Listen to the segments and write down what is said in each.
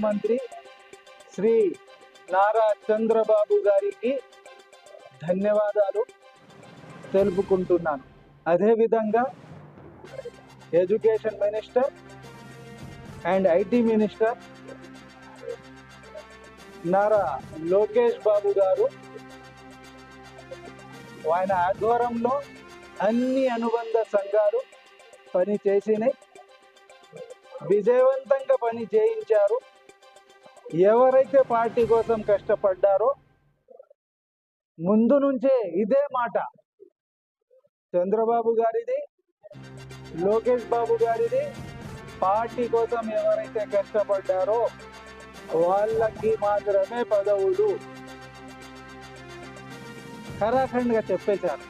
ముఖ్యమంత్రి శ్రీ నారా చంద్రబాబు గారికి ధన్యవాదాలు తెలుపుకుంటున్నాను. అదేవిధంగా education minister and IT minister Nara Lokesh Babu గారు ఆయన ఆధ్వర్యంలో అన్ని అనుబంధ సంఘాలు పని చేసినాయి విజయవంతంగా పని చేయించారు ఎవరైతే పార్టీ కోసం కష్టపడ్డారో ముందు నుంచే ఇదే మాట. చంద్రబాబు గారిది లోకేష్ బాబు గారిది పార్టీ కోసం ఎవరైతే కష్టపడ్డారో వాళ్ళకి మాత్రమే పదవులు. ఖరాఖండ్గా చెప్పేశారు.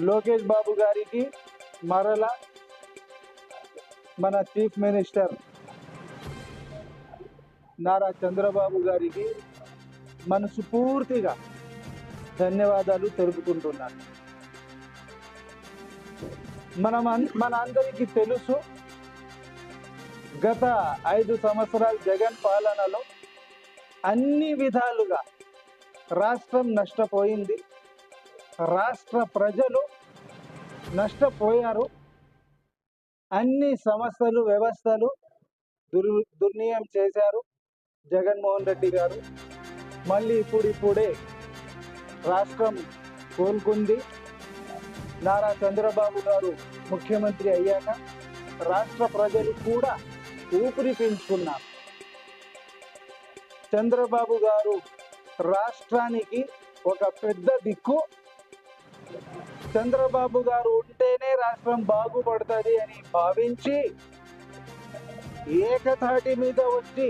లోకేష్ బాబు గారికి మరలా మన చీఫ్ మినిస్టర్ నారా చంద్రబాబు గారికి మనసు పూర్తిగా ధన్యవాదాలు తెలుపుకుంటున్నాను. మనం మన అందరికీ తెలుసు గత ఐదు సంవత్సరాల జగన్ పాలనలో అన్ని విధాలుగా రాష్ట్రం నష్టపోయింది. రాష్ట్ర ప్రజలు నష్టపోయారు. అన్ని సంస్థలు వ్యవస్థలు దుర్ దుర్నియం చేశారు. జగన్మోహన్ రెడ్డి గారు మళ్ళీ ఇప్పుడు ఇప్పుడే రాష్ట్రం కోలుకుంది. నారా చంద్రబాబు గారు ముఖ్యమంత్రి అయ్యాక రాష్ట్ర ప్రజలు కూడా ఊపిరి పీల్చుకున్నారు. చంద్రబాబు గారు రాష్ట్రానికి ఒక పెద్ద దిక్కు. చంద్రబాబు గారు ఉంటేనే రాష్ట్రం బాగుపడుతుంది అని భావించి ఏకతాటి మీద వచ్చి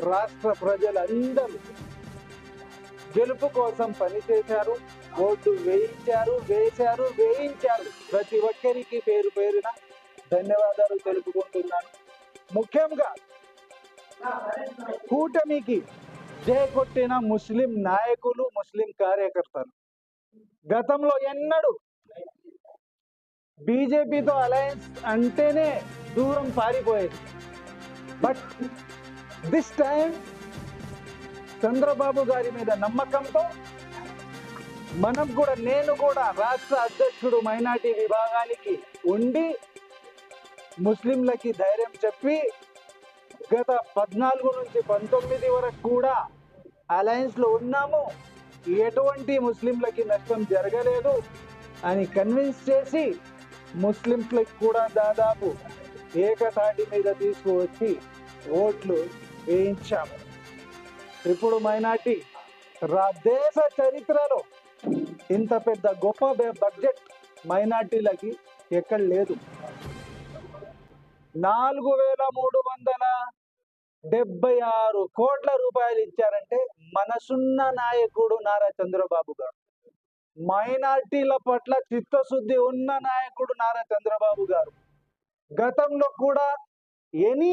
రాష్ట్ర ప్రజలందరూ గెలుపు కోసం పనిచేశారు ఓటు వేయించారు వేశారు వేయించారు. ప్రతి ఒక్కరికి పేరు పేరున ధన్యవాదాలు తెలుపుకుంటున్నాను. ముఖ్యంగా కూటమికి జయ కొట్టిన ముస్లిం నాయకులు ముస్లిం కార్యకర్తలు. గతంలో ఎన్నడూ బీజేపీతో అలయన్స్ అంటేనే దూరం పారిపోయేది. బట్ దిస్ టైం చంద్రబాబు గారి మీద నమ్మకంతో మనం కూడా నేను కూడా రాష్ట్ర అధ్యక్షుడు మైనార్టీ విభాగానికి ఉండి ముస్లింలకి ధైర్యం చెప్పి గత పద్నాలుగు నుంచి పంతొమ్మిది వరకు కూడా అలయన్స్లో ఉన్నాము. ఎటువంటి ముస్లింలకి నష్టం జరగలేదు అని కన్విన్స్ చేసి ముస్లింస్లకి కూడా దాదాపు ఏకతాటి మీద తీసుకువచ్చి ఓట్లు వేయించాము ఇప్పుడు మైనార్టీ రా దేశ చరిత్రలో ఇంత పెద్ద గొప్ప బడ్జెట్ మైనార్టీలకి ఎక్కడ లేదు. నాలుగు వేల మూడు వందల డెబ్బై ఆరు కోట్ల రూపాయలు ఇచ్చారంటే మనసున్న నాయకుడు నారా చంద్రబాబు గారు. మైనార్టీల పట్ల చిత్తశుద్ధి ఉన్న నాయకుడు నారా చంద్రబాబు గారు. గతంలో కూడా ఎనీ